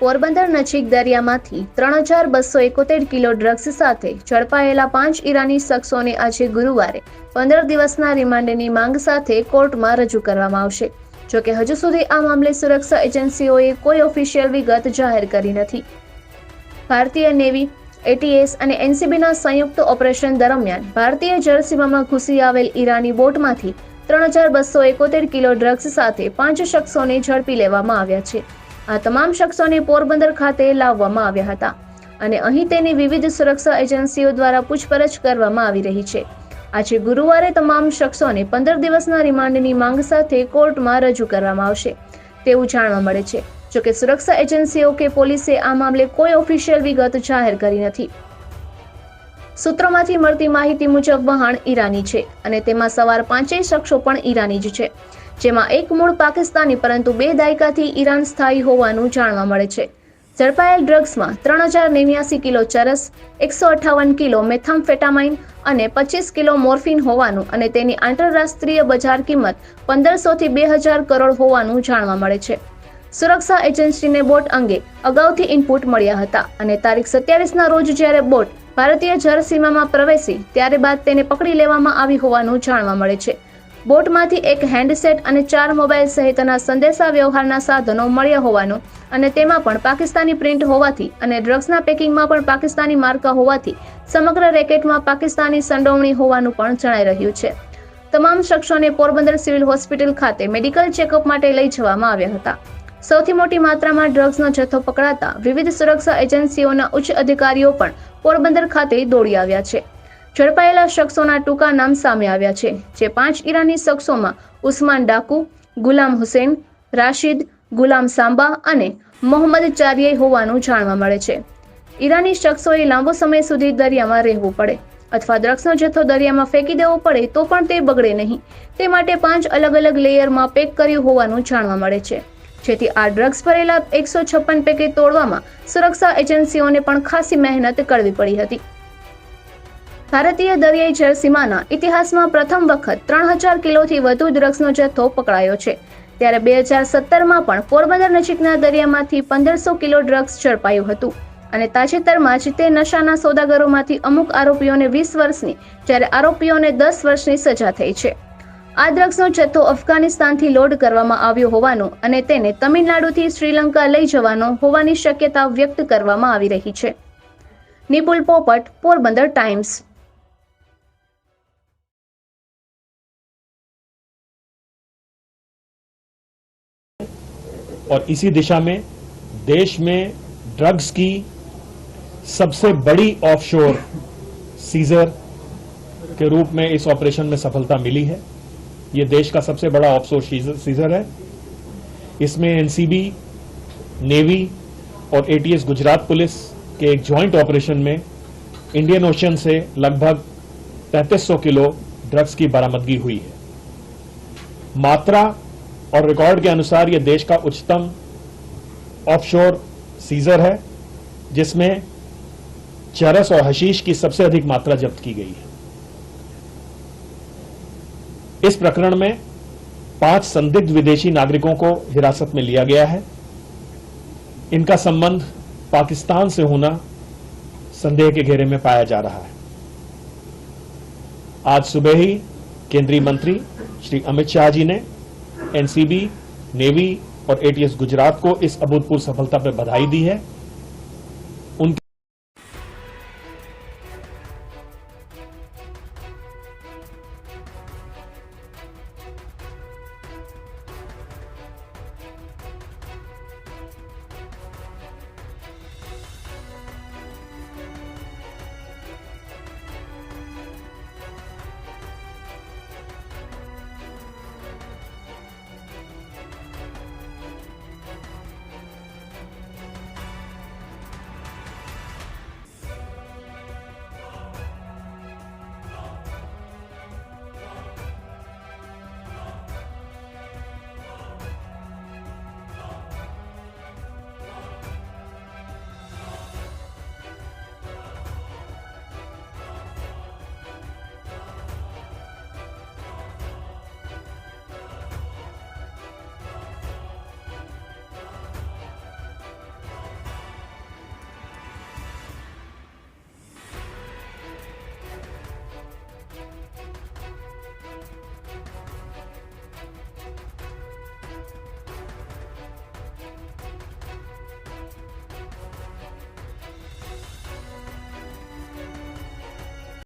પોરબંદર નજીક દરિયામાંથી ત્રણ હજાર બસો એકોતેર કિલો ડ્રગ્સ સાથે ઝડપાયેલા પાંચ ઈરાની શખ્સોને આજે ગુરુવારે પંદર દિવસના રિમાન્ડની માંગ સાથે કોર્ટમાં રજૂ કરવામાં આવશે. જોકે હજુ સુધી આ મામલે સુરક્ષા એજન્સીઓએ કોઈ ઓફિશિયલ વિગત જાહેર કરી નથી. ભારતીય નેવી, એટીએસ અને એનસીબીના સંયુક્ત ઓપરેશન દરમિયાન ભારતીય જળસીમામાં ઘૂસી આવેલ ઈરાની બોટમાંથી ત્રણ હજાર બસો એકોતેર કિલો ડ્રગ્સ સાથે પાંચ શખ્સોને ઝડપી લેવામાં આવ્યા છે. આ તમામ શખ્સોને પોરબંદર ખાતે લાવવામાં આવ્યા હતા અને અહીં તેની વિવિધ સુરક્ષા એજન્સીઓ દ્વારા પૂછપરછ કરવામાં આવી રહી છે. આજે ગુરુવારે તમામ શખ્સોને પંદર દિવસના રિમાન્ડની માંગ સાથે કોર્ટમાં રજૂ કરવામાં આવશે. તેવું જાણવા મળે છે. જોકે સુરક્ષા એજન્સીઓ કે પોલીસે આ મામલે કોઈ ઓફિશિયલ વિગત જાહેર કરી નથી. સૂત્રોમાંથી મળતી માહિતી મુજબ વહાણ ઈરાની છે અને તેમાં સવાર પાંચેય શખ્સો પણ ઈરાની જ છે. જેમાં એક મૂળ પાકિસ્તાની, પરંતુ બે દાયકાથી ઈરાન સ્થાયી હોવાનું જાણવા મળે છે. ઝડપાયેલ ડ્રગ્સમાં ત્રણ હજાર નેવ્યાસી કિલો ચરસ, એકસો અઠ્ઠાવન કિલો મેથામ્ફેટામાઇન અને પચીસ કિલો મોર્ફિન હોવાનું અને તેની આંતરરાષ્ટ્રીય બજાર કિંમત પંદરસોથી બે હજાર કરોડ હોવાનું જાણવા મળે છે. સુરક્ષા એજન્સીને બોટ અંગે અગાઉથી ઇનપુટ મળ્યા હતા અને તારીખ સત્યાવીસના રોજ જ્યારે બોટ ભારતીય જળસીમામાં પ્રવેશી, ત્યારે બાદ તેને પકડી લેવામાં આવી હોવાનું જાણવા મળે છે. બોટમાંથી એક હેન્ડસેટ અને ચાર મોબાઈલ સહિતના સંદેશા વ્યવહારના સાધનો મળ્યા હોવાનું અને તેમાં પણ પાકિસ્તાની પ્રિન્ટ હોવાથી અને ડ્રગ્સના પેકિંગમાં પણ પાકિસ્તાની માર્કા હોવાથી સમગ્ર રેકેટમાં પાકિસ્તાની સંડોવણી હોવાનું પણ જણાઈ રહ્યું છે. તમામ શખ્સોને પોરબંદર સિવિલ હોસ્પિટલ ખાતે મેડિકલ ચેકઅપ માટે લઈ જવામાં આવ્યા હતા. સૌથી મોટી માત્રામાં ડ્રગ્સનો જથ્થો પકડાતા વિવિધ સુરક્ષા એજન્સીઓના ઉચ્ચ અધિકારીઓ પણ પોરબંદર ખાતે દોડી આવ્યા છે. ઝડપાયેલા શખ્સોના ટૂંકા નામ સામે આવ્યા છે, જે પાંચ ઈરાની શખ્સોમાં ઉસ્માન ડાકુ, ગુલામ હુસેન, રાશિદ, ગુલામ સાંબા અને મોહમ્મદ ચારિયે હોવાનું જાણવા મળે છે. ઈરાની શખ્સોએ લાંબો સમય સુધી દરિયામાં રહેવું પડે અથવા ડ્રગ્સનો જથ્થો દરિયામાં ફેંકી દેવો પડે તો પણ તે બગડે નહીં. તે માટે પાંચ અલગ અલગ લેયરમાં પેક કર્યું હોવાનું જાણવા મળે છે. જેથી આ ડ્રગ્સ ભરેલા એકસો છપ્પન પેકેટ તોડવામાં સુરક્ષા એજન્સીઓને પણ ખાસી મહેનત કરવી પડી હતી. ભારતીય દરિયાઈ જળસીમાના ઇતિહાસમાં પ્રથમ વખત ત્રણ હજાર કિલોથી વધુ ડ્રગ્સનો જથ્થો પકડાયો છે. ત્યારે બે હજાર સત્તરમાં પણ પોરબંદર નજીકના દરિયામાંથી પંદરસો કિલો ડ્રગ્સ ઝડપાયું હતું અને તાજેતરમાં જ તે નશાના સોદાગરોમાંથી અમુક આરોપીઓને વીસ વર્ષની જ્યારે આરોપીઓને દસ વર્ષની સજા થઈ છે. આ ડ્રગ્સનો જથ્થો અફઘાનિસ્તાનથી લોડ કરવામાં આવ્યો હોવાનું અને તેને તમિલનાડુથી શ્રીલંકા લઈ જવાનો હોવાની શક્યતા વ્યક્ત કરવામાં આવી રહી છે. નિપુલ પોપટ, પોરબંદર ટાઈમ્સ. और इसी दिशा में देश में ड्रग्स की सबसे बड़ी ऑफशोर सीजर के रूप में इस ऑपरेशन में सफलता मिली है। ये देश का सबसे बड़ा ऑफशोर सीजर है। इसमें एनसीबी नेवी और एटीएस गुजरात पुलिस के एक जॉइंट ऑपरेशन में इंडियन ओशन से लगभग 3300 किलो ड्रग्स की बरामदगी हुई है। मात्रा और रिकॉर्ड के अनुसार यह देश का उच्चतम ऑफशोर सीजर है, जिसमें चरस और हशीश की सबसे अधिक मात्रा जब्त की गई है। इस प्रकरण में पाँच संदिग्ध विदेशी नागरिकों को हिरासत में लिया गया है। इनका संबंध पाकिस्तान से होना संदेह के घेरे में पाया जा रहा है। आज सुबह ही केंद्रीय मंत्री श्री अमित शाह जी ने एनसीबी नेवी और एटीएस गुजरात को इस अभूतपूर्व सफलता पर बधाई दी है